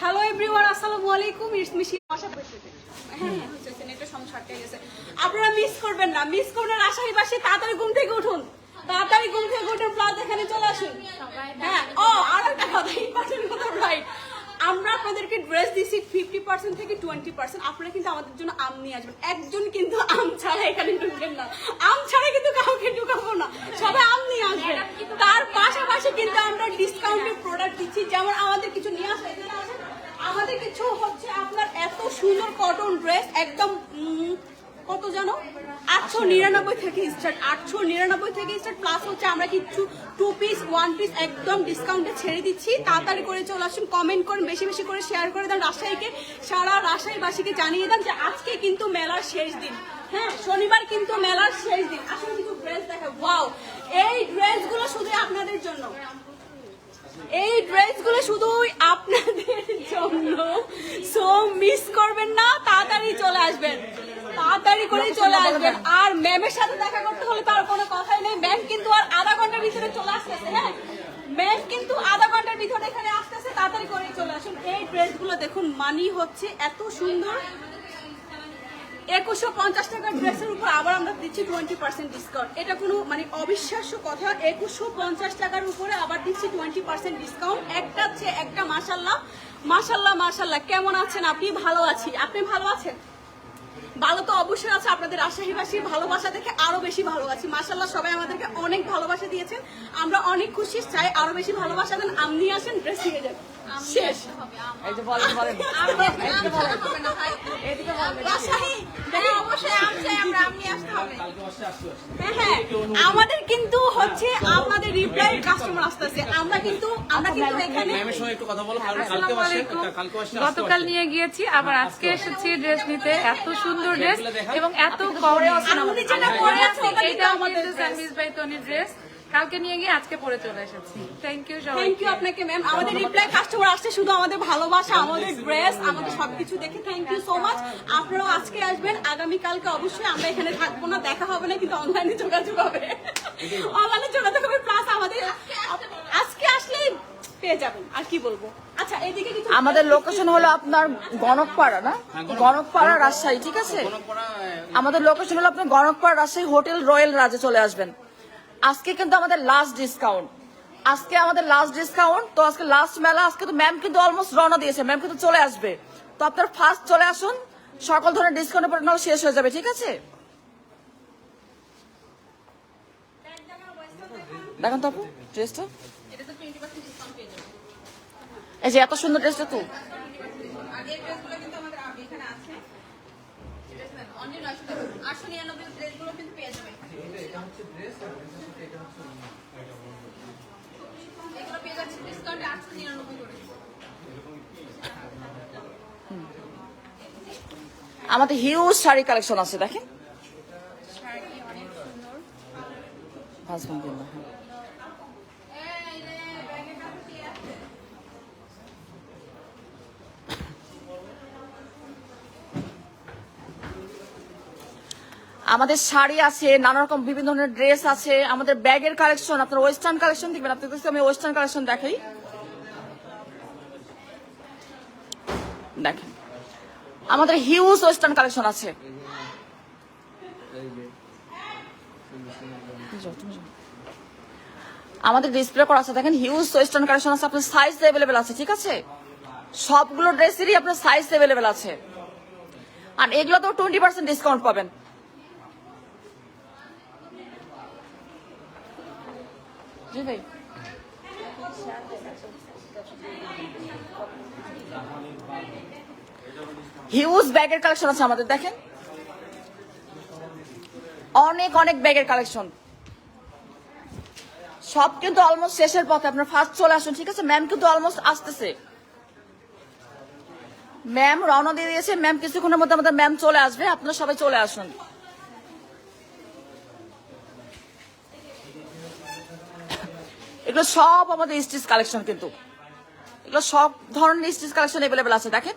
Hello everyone আসসালামু আলাইকুম it's মিশি আশা করছি হ্যাঁ হ্যাঁ সমস্যা গেছে। আপনারা মিস করবেন না। মিস করবেন আশাই পাশে তাড়াতাড়ি ঘুম থেকে উঠুন। তাড়াতাড়ি ঘুম থেকে উঠুন প্লাস এখানে চলে আসুন। হ্যাঁ ও আর একটা কথা ইম্পর্টেন্ট কথা রাইট আমরা আপনাদেরকে ড্রেস দিচ্ছি ফিফটি পার্সেন্ট থেকে টোয়েন্টি পার্সেন্ট আপনারা কিন্তু আমাদের জন্য আম নিয়ে আসবেন। একজন কিন্তু আম ছাড়া এখানে ঢুকবেন না। আম ছাড়া কিন্তু কাউকে ঢুকাবো না। সবাই আম নিয়ে আসবেন তার পাশাপাশি কিন্তু আমরা ডিসকাউন্টের প্রোডাক্ট দিচ্ছি। যেমন আমাদের কিছু নিয়ে আসে। এখানে আসেন। আমাদের কিছু হচ্ছে আপনার এত সুন্দর কটন ড্রেস একদম কত জানো? আটশো নিরানব্বই থেকে স্টার্ট আটশো নিরানব্বই থেকে স্টার্ট প্লাস হচ্ছে আমরা কিছু টু পিস ওয়ান পিস একদম ডিসকাউন্টে ছেড়ে দিচ্ছি। তাড়াতাড়ি করে চলে আসুন কমেন্ট করুন, বেশি বেশি করে শেয়ার করে দেন, রাজশাহীকে, সারা রাজশাহীবাসীকে জানিয়ে দেন যে আজকে কিন্তু মেলার শেষ দিন। হ্যাঁ শনিবার কিন্তু মেলার শেষ দিন। আসলে কিছু ড্রেস দেখে ওয়াও এই ড্রেসগুলো শুধু আপনাদের জন্য। এই ড্রেসগুলো শুধুই আপনাদের জন্য। সো মিস করবেন না, তাড়াতাড়ি চলে আসবেন। তাড়াতাড়ি করে চলে আসবেন। আর ম্যামের সাথে দেখা করতে হলে তার কোনো কথাই নেই। ম্যাম কিন্তু আর আধা ঘণ্টার ভিতরে চলে আসতেছে হ্যাঁ? ম্যাম কিন্তু আধা ঘণ্টার ভিতরে এখানে আসতেছে, তাড়াতাড়ি করে চলে আসুন। এই ড্রেসগুলো দেখুন, মানি হচ্ছে এত সুন্দর। একুশশো পঞ্চাশ টাকার ড্রেসের উপর আবার আমরা দিচ্ছি টোয়েন্টি পার্সেন্ট ডিসকাউন্ট এটা কোনো মানে অবিশ্বাস্য কথা একুশশো পঞ্চাশ টাকার উপরে আবার দিচ্ছি টোয়েন্টি পার্সেন্ট ডিসকাউন্ট একটা একটা মাসাল্লাহ মাসাল্লাহ মাসাল্লাহ কেমন আছেন আপনি? ভালো আছি। আপনি ভালো আছেন? ভালো তো অবশ্যই আছে। আপনাদের রাজশাহীবাসীর ভালোবাসা দেখে আরও বেশি ভালো আছি। মাসাল্লাহ সবাই আমাদেরকে অনেক ভালোবাসা দিয়েছেন। আমরা অনেক খুশি চাই আরও বেশি ভালোবাসা দেন। আপনি আসেন ড্রেস নিয়ে যাবেন শেষ। এই যে বলেন বলেন হবে। হ্যাঁ, হ্যাঁ, আমাদের কিন্তু হচ্ছে আমাদের রিপ্লাই কাস্টমার আসতেছে। আমরা কিন্তু আমরা কিন্তু এখানে ম্যামের সঙ্গে একটু কথা বলো কালকে কালকে আসেন কালকে আসেন গতকাল নিয়ে গিয়েছি আবার আজকে এসেছি ড্রেস নিতে। এত সুন্দর ড্রেস এবং এত কম ড্রেস কালকে নিয়ে গিয়ে আজকে পরে চলে এসেছি। থ্যাংক ইউ থ্যাংক ইউ আপনাকে ম্যাম আমাদের রিপ্লাই কাস্টমার আসছে শুধু আমাদের ভালোবাসা আমাদের ড্রেস আমাদের সবকিছু দেখে। থ্যাংক ইউ সো মাচ আপনারাও আজকে আসবেন। আগামী কালকে অবশ্যই আমরা এখানে থাকব না দেখা হবে না কিন্তু অনলাইনে যোগাযোগ হবে। অনলাইনে যোগাযোগ হবে প্লাস আমাদের আজকে আসলে পেয়ে যাবেন। আর কি বলব? আচ্ছা এদিকে কিছু আমাদের লোকেশন হলো আপনার গণকপাড়া না? গণকপাড়া রাজশাহী ঠিক আছে? আমাদের লোকেশন হলো আপনার গণকপাড়া রাজশাহী হোটেল রয়্যাল রাজে চলে আসবেন। আজকে কিন্তু আমাদের লাস্ট ডিসকাউন্ট আজকে আমাদের লাস্ট ডিসকাউন্ট তো আজকে লাস্ট মেলা আজকে তো ম্যাম কিন্তু অলমোস্ট রওনা দিয়েছে। ম্যাম কিন্তু চলে আসবে। তো আপনার ফার্স্ট চলে আসুন সকল ধরনের ডিসকাউন্টের পর শেষ হয়ে যাবে ঠিক আছে? দেখেন তো আপু ড্রেসটা এটা তো 20% ডিসকাউন্ট পেয়ে যাবেন। এই যে এত সুন্দর ড্রেসটা তো আগের ড্রেসগুলো কিন্তু আমাদের আগে এখানে আছে অন্য নয়শো টাকা আটশো নিরানব্বই ড্রেসগুলো কিন্তু পেয়ে যাবেন এগুলো পেয়ে যাচ্ছে ডিসকাউন্টে আটশো নিরানব্বই করে। আমাদের হিউজ শাড়ি কালেকশন আছে দেখেন? শাড়ি অনেক সুন্দর। হাজবেন্ড হ্যাঁ এই রে ব্যাগের কাছে কি আছে আমাদের শাড়ি আছে নানা রকম বিভিন্ন ধরনের ড্রেস আছে, আমাদের ব্যাগের কালেকশন আপনার ওয়েস্টার্ন কালেকশন দেখবেন, আপনাদের আমি ওয়েস্টার্ন কালেকশন দেখাই। দেখেন, আমাদের হিউজ ওয়েস্টার্ন কালেকশন আছে। আমাদের ডিসপ্লে করা আছে, দেখেন হিউজ ওয়েস্টার্ন কালেকশন আছে, আপনার সাইজ অ্যাভেলেবেল আছে, ঠিক আছে? সবগুলো ড্রেসেরই আপনার সাইজ অ্যাভেলেবেল আছে। আর এগুলো তো টোয়েন্টি পার্সেন্ট ডিসকাউন্ট পাবেন। হিউজ ব্যাগের কালেকশন আছে আমাদের, দেখেন? অনেক অনেক ব্যাগের কালেকশন সব কিন্তু অলমোস্ট শেষের পথে, আপনার ফার্স্ট চলে আসুন, ঠিক আছে? ম্যাম কিন্তু অলমোস্ট আসতেছে। ম্যাম রওনা দিয়ে দিয়েছে। ম্যাম কিছুক্ষণের মধ্যে আমাদের ম্যাম চলে আসবে, আপনারা সবাই চলে আসুন। এগুলো সব আমাদের স্টিচ কালেকশন কিন্তু। এগুলো সব ধরনের স্টিচ কালেকশন এভেলেবেল আছে, দেখেন।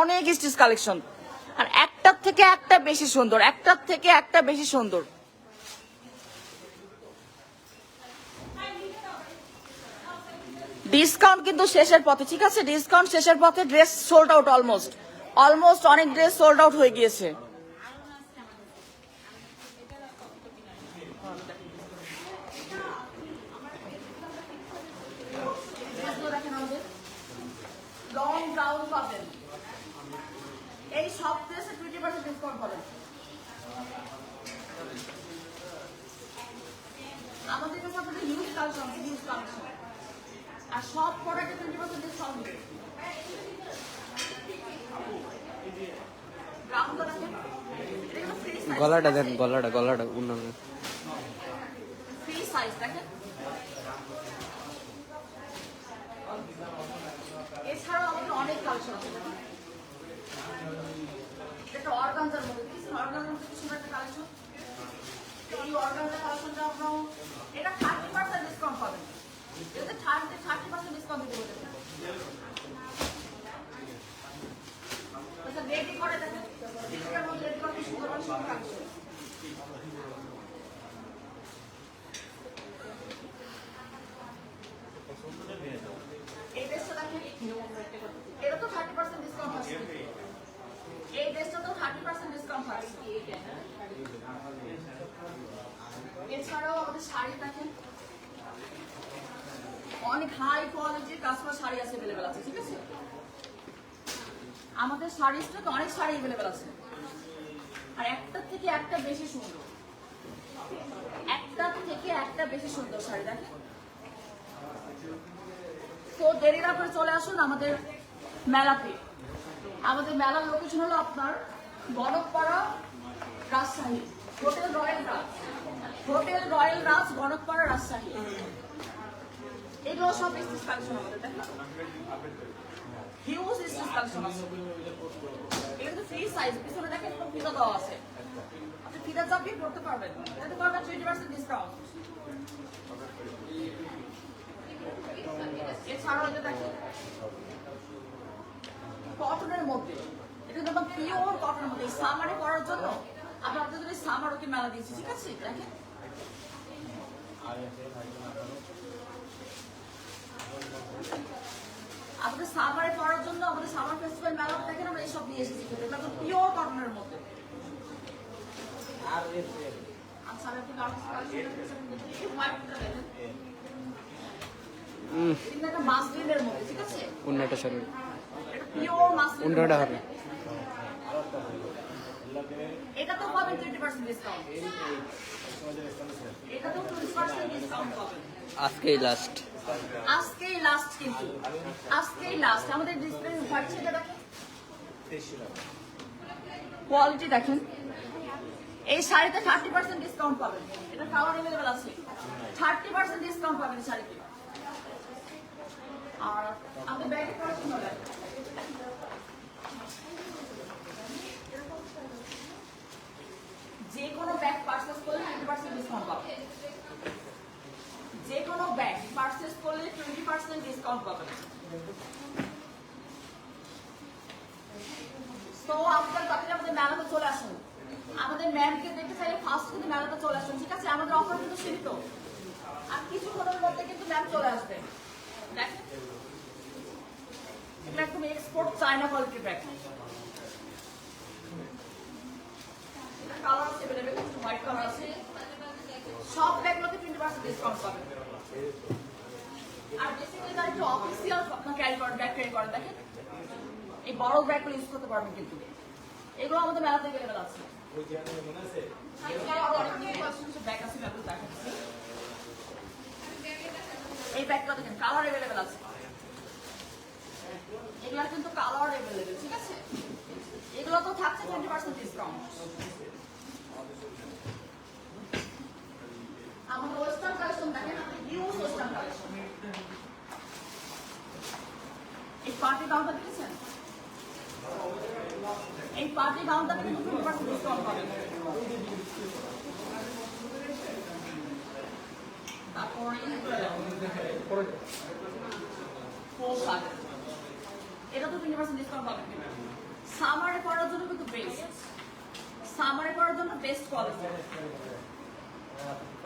অনেক স্টিচ কালেকশন। আর একটার থেকে একটা বেশি সুন্দর, একটার থেকে একটা বেশি সুন্দর। ডিসকাউন্ট কিন্তু শেষের পথে, ঠিক আছে? ডিসকাউন্ট শেষের পথে dress sold out almost almost অনেক ড্রেস সোল্ড আউট হয়ে গিয়েছে লং গাউন পাবেন এই সব ড্রেসে টোয়েন্টি পার্সেন্ট ডিসকাউন্ট পাবেন আমাদের কাছে ইউজ আর সব প্রোডাক্টে টোয়েন্টি পার্সেন্ট ডিসকাউন্ট দেবে। গলাটা দেন গলাটা গলাটা উন্নয়ন ফ্রি সাইজ দেখেন। এছাড়াও আমাদের অনেক কালেকশন আছে। এটা অর্গানজার মধ্যে। দেখেছেন অর্গানজার কিছু একটা কালেকশন এই অর্গানজার আপনার এটা পার্সেন্ট ডিসকাউন্ট পাবেন এতে থার্টি থার্টি পার্সেন্ট ডিসকাউন্ট দিতে বলতে রেডি করে দেখেন এটার মধ্যে রেডি করে সুন্দর সুন্দর কালেকশন এই ড্রেসটা দেখেন এটা তো থার্টি পার্সেন্ট ডিসকাউন্ট আছে এই ড্রেসটা তো থার্টি পার্সেন্ট ডিসকাউন্ট আছে এছাড়াও আমাদের শাড়ি দেখেন অনেক হাই কোয়ালিটির কাস্টমার শাড়ি আছে অ্যাভেলেবেল আছে ঠিক আছে আমাদের শাড়ি স্টকে অনেক শাড়ি অ্যাভেলেবেল আছে। আর একটা থেকে একটা বেশি সুন্দর। একটা থেকে একটা বেশি সুন্দর শাড়ি, দেখেন। তো দেরি না করে চলে আসুন আমাদের মেলাতে আমাদের মেলার লোকেশন হলো আপনার Ganakpara Rajshahi. Hotel Royal Raj. Hotel Royal Raj Ganakpara Rajshahi. এগুলো সব স্টিচ কালেকশন আমাদের দেখেন হিউজ কালেকশন আছে। এগুলো কিন্তু ফ্রি সাইজ পিছনে দেখেন ফিতা দেওয়া আছে। আপনি ফিতা চাপিয়ে পড়তে পারবেন এতে পারবেন টোয়েন্টি পার্সেন্ট ডিসকাউন্ট এছাড়াও এটা দেখেন কটনের মধ্যে, এটা কিন্তু পিওর কটনের মধ্যে সামারে করার জন্য আমরা আপনাদের এই সামার ওকে মেলা দিয়েছি, ঠিক আছে? দেখেন। আমাদের সামারে করার জন্য আমাদের সামার ফেস্টিভ্যাল মেলা দেখেন আমরা এইসব নিয়ে এসেছি কিন্তু এটা পিওর কটনের মধ্যে। আচ্ছা আমি একটু গার্লস হোয়াইটটা দেখেন। এটা হবে। তো পাবেন ডিসকাউন্ট এটা তো ডিসকাউন্ট পাবেন আজকেই লাস্ট আজকেই লাস্ট কিন্তু। আজকেই লাস্ট আমাদের ডিসপ্লে সেটা দেখেন। কোয়ালিটি দেখেন। এই শাড়িতে থার্টি পার্সেন্ট ডিসকাউন্ট পাবেন। এটা কালার অ্যাভেলেবেল আছে। থার্টি পার্সেন্ট ডিসকাউন্ট পাবেন শাড়িতে। আর আমি ব্যাগে জন্য যে কোনো ব্যাগ পার্চেস করলে টোয়েন্টি পার্সেন্ট ডিসকাউন্ট পাবেন যে কোনো ব্যাগ পার্চেস করলে টোয়েন্টি পার্সেন্ট ডিসকাউন্ট পাবেন তো আপনার বাকিরা আমাদের মেলাতে চলে আসুন। আমাদের ম্যামকে দেখতে চাইলে ফার্স্ট কিন্তু মেলাতে চলে আসুন, ঠিক আছে? আমাদের অফার কিন্তু সীমিত। আর কিছুক্ষণের মধ্যে কিন্তু ম্যাম চলে আসবে। দেখেন। একদম এক্সপোর্ট চায়না কোয়ালিটির ব্যাগ কালার আছে হোয়াইট কালার আছে। সব ব্যাগগুলোতে টোয়েন্টি পার্সেন্ট ডিসকাউন্ট পাবেন। আর বেসিক্যালি অফিসিয়াল ক্যারি করেন ব্যাগ দেখেন এই বড় ব্যাগগুলো ইউজ করতে পারবেন কিন্তু। এগুলো আমাদের মেলাতে অ্যাভেলেবেল আছে। দেখাচ্ছি। এই ব্যাগটা দেখেন কালার অ্যাভেলেবেল আছে। এগুলা কিন্তু কালার অ্যাভেলেবেল ঠিক আছে? এগুলো তো থাকছে টোয়েন্টি পার্সেন্ট ডিসকাউন্ট আমাদের ওয়েস্টার্ন কালেকশন দেখেন হিউজ ওয়েস্টার্ন কালেকশন এই পার্টি গাউনটা দেখেছেন? এই পার্টি গাউনটা কিন্তু টোয়েন্টি পার্সেন্ট ডিসকাউন্ট পাবেন তারপরে এটা তো টোয়েন্টি পার্সেন্ট ডিসকাউন্ট পাবেন সামারে পড়ার জন্য কিন্তু বেস্ট সামারে পড়ার জন্য বেস্ট কোয়ালিটি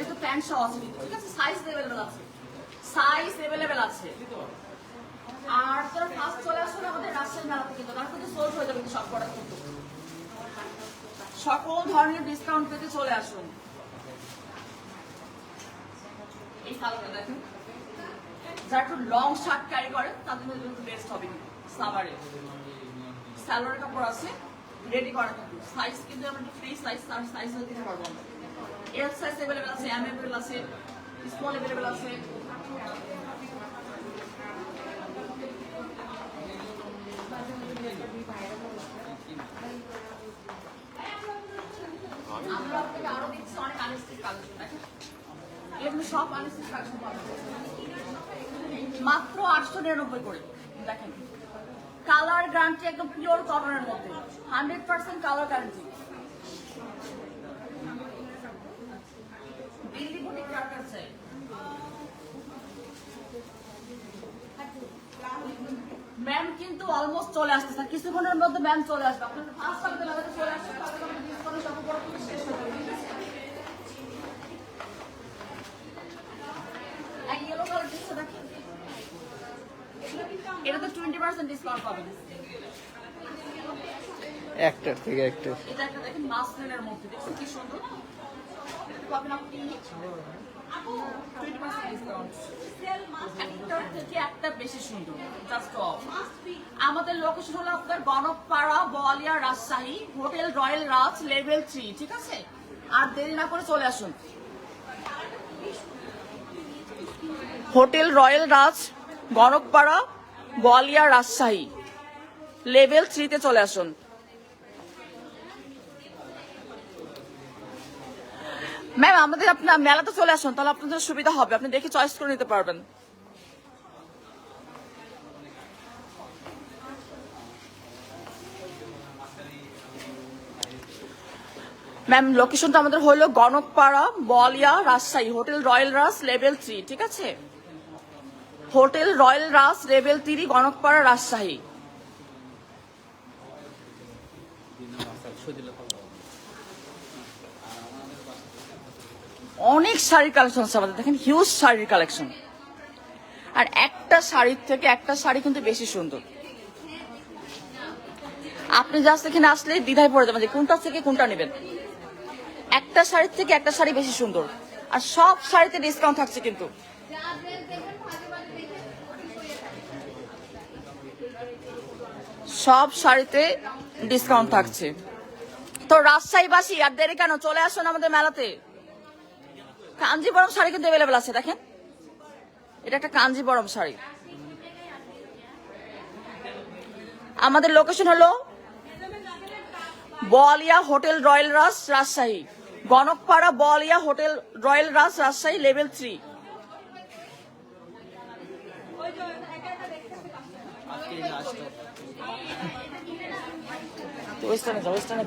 এটা প্যান্ট সহ আছে ঠিক আছে? সাইজ অ্যাভেলেবেল আছে। সাইজ অ্যাভেলেবেল আছে। আর তোর ফার্স্ট চলে আসলে আমাদের রাজশাহী মেলাতে কিন্তু তার কিন্তু সোল্ড হয়ে যাবে সব প্রোডাক্ট কিন্তু। সকল ধরনের ডিসকাউন্ট পেতে চলে আসুন এই কালারটা দেখুন। যারা একটু লং শার্ট ক্যারি করে, তাদের জন্য কিন্তু বেস্ট হবে সামারে সালোয়ার কাপড় আছে রেডি করা কিন্তু। সাইজ কিন্তু আমরা ফ্রি সাইজ তার সাইজ দিতে পারব আমরা। এল সাইজ আছে এম আছে স্মল আছে। আরও সব মাত্র আটশো নিরানব্বই করে, দেখেন। কালার গ্যারান্টি একদম পিওর কটনের মধ্যে। Hundred percent colour guarantee Delhi boutique কার কাছে ম্যাম কিন্তু অলমোস্ট চলে আসতেছে কিছুক্ষণের মধ্যে ম্যাম চলে আসবে। ফার্স্ট চলে এটাতে টোয়েন্টি পার্সেন্ট ডিসকাউন্ট পাবেন। থেকে একটা এটা একটা দেখেন মাসলিনের মধ্যে কি সুন্দর এটা পাবেন আপনি টোয়েন্টি পার্সেন্ট ডিসকাউন্ট থেকে একটা বেশি সুন্দর জাস্ট অফ আমাদের লোকেশন হলো আপনার Ganakpara Boalia Rajshahi, Hotel Royal Raj, level three, ঠিক আছে? আর দেরি না করে চলে আসুন। Hotel royal Raj Ganakpara Boalia Rajshahi, level থ্রিতে চলে আসুন। ম্যাম, আমাদের আপনার মেলাতে চলে আসুন, তাহলে আপনাদের সুবিধা হবে। আপনি দেখে চয়েস করে নিতে পারবেন। ম্যাম লোকেশনটা আমাদের হলো Ganakpara Boalia Rajshahi Hotel Royal Raj level three ঠিক আছে? Hotel Royal Raj level three Ganakpara, Rajshahi. অনেক শাড়ির কালেকশন আছে আমাদের, দেখেন হিউজ শাড়ির কালেকশন আর একটা শাড়ির থেকে একটা শাড়ি কিন্তু বেশি সুন্দর। আপনি জাস্ট এখানে আসলে দ্বিধায় পড়ে যাবেন যে কোনটা থেকে কোনটা নেবেন। একটা শাড়ির থেকে একটা শাড়ি বেশি সুন্দর। আর সব শাড়িতে ডিসকাউন্ট থাকছে কিন্তু। সব শাড়িতে ডিসকাউন্ট থাকছে। তো রাজশাহীবাসী, আর দেরি কেন? চলে আসুন আমাদের মেলাতে। কাঞ্জিবরম শাড়ি কিন্তু অ্যাভেলেবেল আছে, দেখেন। এটা একটা কাঞ্জিবরম শাড়ি। আমাদের লোকেশন হলো Boalia Hotel Royal Raj Rajshahi. Ganakpara Boalia Hotel Royal Raj Rajshahi level three.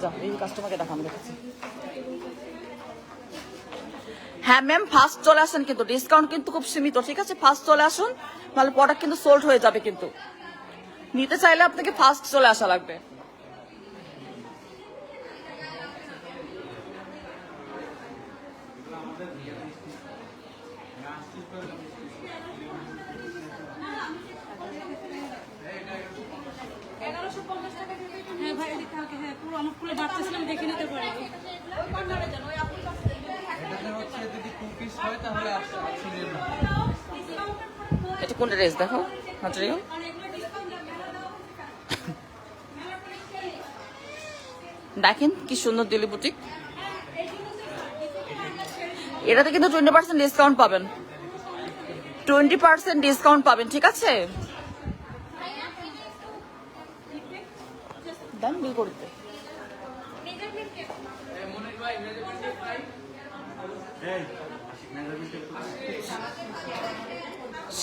যাও এই কাস্টমারকে দেখা আমি হ্যাঁ ম্যাম ফার্স্ট চলে আসেন কিন্তু। ডিসকাউন্ট কিন্তু খুব সীমিত ঠিক আছে? ফার্স্ট চলে আসুন তাহলে প্রোডাক্ট কিন্তু সোল্ড হয়ে যাবে কিন্তু। নিতে চাইলে আপনাকে ফার্স্ট চলে আসা লাগবে। দিতে পারে। এটা কোনটা রেস দেখো হাজরিও দেখেন কি সুন্দর দিলি বুটিক এটাতে কিন্তু টোয়েন্টি পার্সেন্ট ডিসকাউন্ট পাবেন। টোয়েন্টি পার্সেন্ট ডিসকাউন্ট পাবেন ঠিক আছে? দেন বিল করতে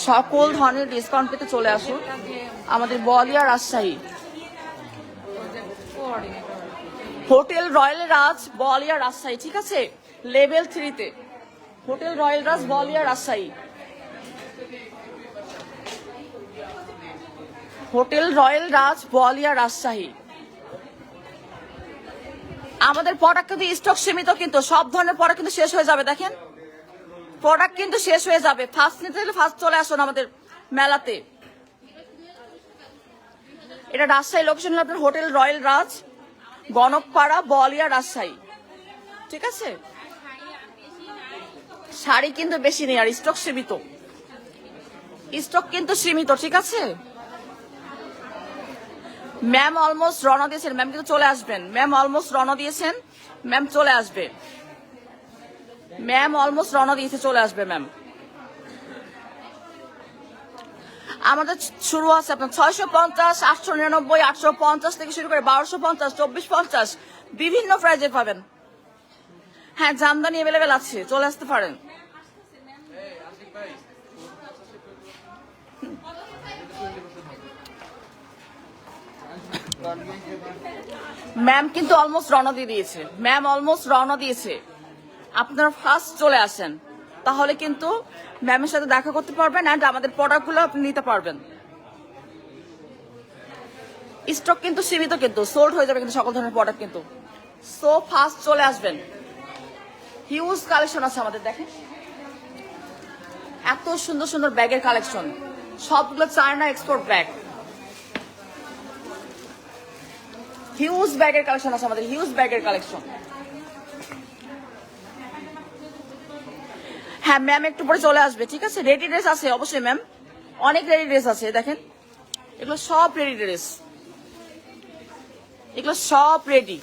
সকল ধরনের ডিসকাউন্ট পেতে চলে আসুন। আমাদের বলিয়া রাজশাহী। হোটেল রয়্যাল রাজ বলিয়া রাজশাহী, ঠিক আছে? লেভেল থ্রিতে হোটেল রয়্যাল রাজ বলিয়া রাজশাহী। হোটেল রয়্যাল রাজ বলিয়া রাজশাহী। আমাদের প্রোডাক্ট কিন্তু স্টক সীমিত কিন্তু, সব ধরনের প্রোডাক্ট কিন্তু শেষ হয়ে যাবে, দেখেন। প্রোডাক্ট কিন্তু শেষ হয়ে যাবে। ফার্স্ট নিতে হলে ফার্স্ট চলে আসুন আমাদের মেলাতে। এটা রাজশাহী লোকেশন আপনার হোটেল রয়্যাল রাজ গণকপাড়া, বলিয়া, রাজশাহী। ঠিক আছে? শাড়ি কিন্তু বেশি নেই, আর স্টক সীমিত। স্টক কিন্তু সীমিত, ঠিক আছে? ম্যাম অলমোস্ট রওনা দিয়েছেন। ম্যাম কিন্তু চলে আসবেন। ম্যাম অলমোস্ট রওনা দিয়েছেন। ম্যাম চলে আসবে। ম্যাম অলমোস্ট রওনা দিয়েছে, চলে আসবে ম্যাম আমাদের শুরু আছে আপনার ছয়শো পঞ্চাশ, আটশো নিরানব্বই, আটশো পঞ্চাশ থেকে শুরু করে বারোশো পঞ্চাশ, চব্বিশ পঞ্চাশ। বিভিন্ন প্রাইজে পাবেন। হ্যাঁ জামদানি অ্যাভেলেবেল আছে, চলে আসতে পারেন। ম্যাম কিন্তু অলমোস্ট রওনা দিয়ে দিয়েছে। ম্যাম অলমোস্ট রওনা দিয়েছে। আপনারা ফার্স্ট চলে আসেন। তাহলে কিন্তু ম্যামের সাথে দেখা করতে পারবেন অ্যান্ড আমাদের প্রোডাক্টগুলো আপনি নিতে পারবেন। স্টক কিন্তু সীমিত কিন্তু সোল্ড হয়ে যাবে কিন্তু সকল ধরনের প্রোডাক্ট কিন্তু। সো ফার্স্ট চলে আসবেন। হিউজ কালেকশন আছে আমাদের, দেখেন। এত সুন্দর সুন্দর ব্যাগের কালেকশন সবগুলো চায়না এক্সপোর্ট ব্যাগ হিউজ ব্যাগের কালেকশন আছে আমাদের হিউজ ব্যাগের কালেকশন হ্যাঁ ম্যাম একটু পরে চলে আসবে, ঠিক আছে? রেডি ড্রেস আছে, অবশ্যই ম্যাম অনেক রেডি ড্রেস আছে, দেখেন। এগুলো সব রেডি ড্রেস এগুলো সব রেডি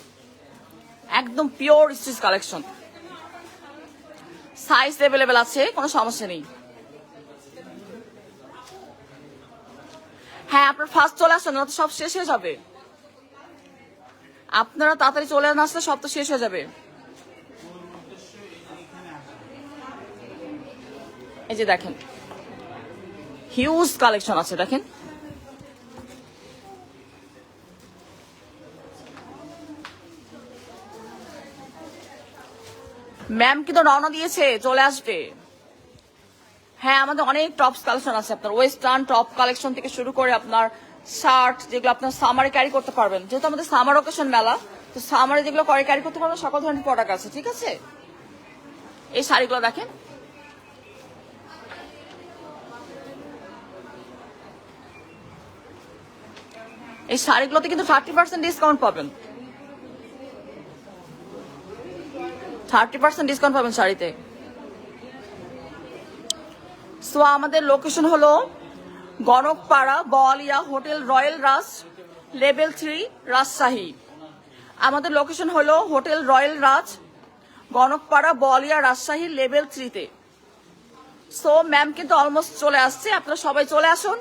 একদম pure stitch collection size available আছে, কোনো সমস্যা নেই। হ্যাঁ আপনার ফার্স্ট চলে আসেন না তো সব শেষ হয়ে যাবে। আপনারা তাড়াতাড়ি চলে আসলে সব তো শেষ হয়ে যাবে। এই যে দেখেন হিউজ কালেকশন আছে, দেখেন। ম্যাম কিন্তু রওনা দিয়েছে, চলে আসবে। হ্যাঁ আমাদের অনেক টপস কালেকশন আছে আপনার ওয়েস্টার্ন টপ কালেকশন থেকে শুরু করে আপনার শার্ট যেগুলো আপনার সামারে ক্যারি করতে পারবেন। যেহেতু আমাদের সামার ওকেশন মেলা, তো সামারে যেগুলো করে ক্যারি করতে পারবেন, সকল ধরনের প্রোডাক্ট আছে, ঠিক আছে? এই শাড়িগুলো দেখেন। এই শাড়িগুলোতে কিন্তু থার্টি পার্সেন্ট ডিসকাউন্ট পাবেন। থার্টি পার্সেন্ট ডিসকাউন্ট পাবেন শাড়িতে। সো আমাদের লোকেশন হলো Ganakpara Boalia Hotel Royal Raj, level three, Rajshahi. আমাদের লোকেশন হলো Hotel Royal Raj, Ganakpara Boalia Rajshahi, level থ্রিতে। সো ম্যাম কিন্তু অলমোস্ট চলে আসছে। আপনারা সবাই চলে আসুন।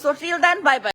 So till then bye bye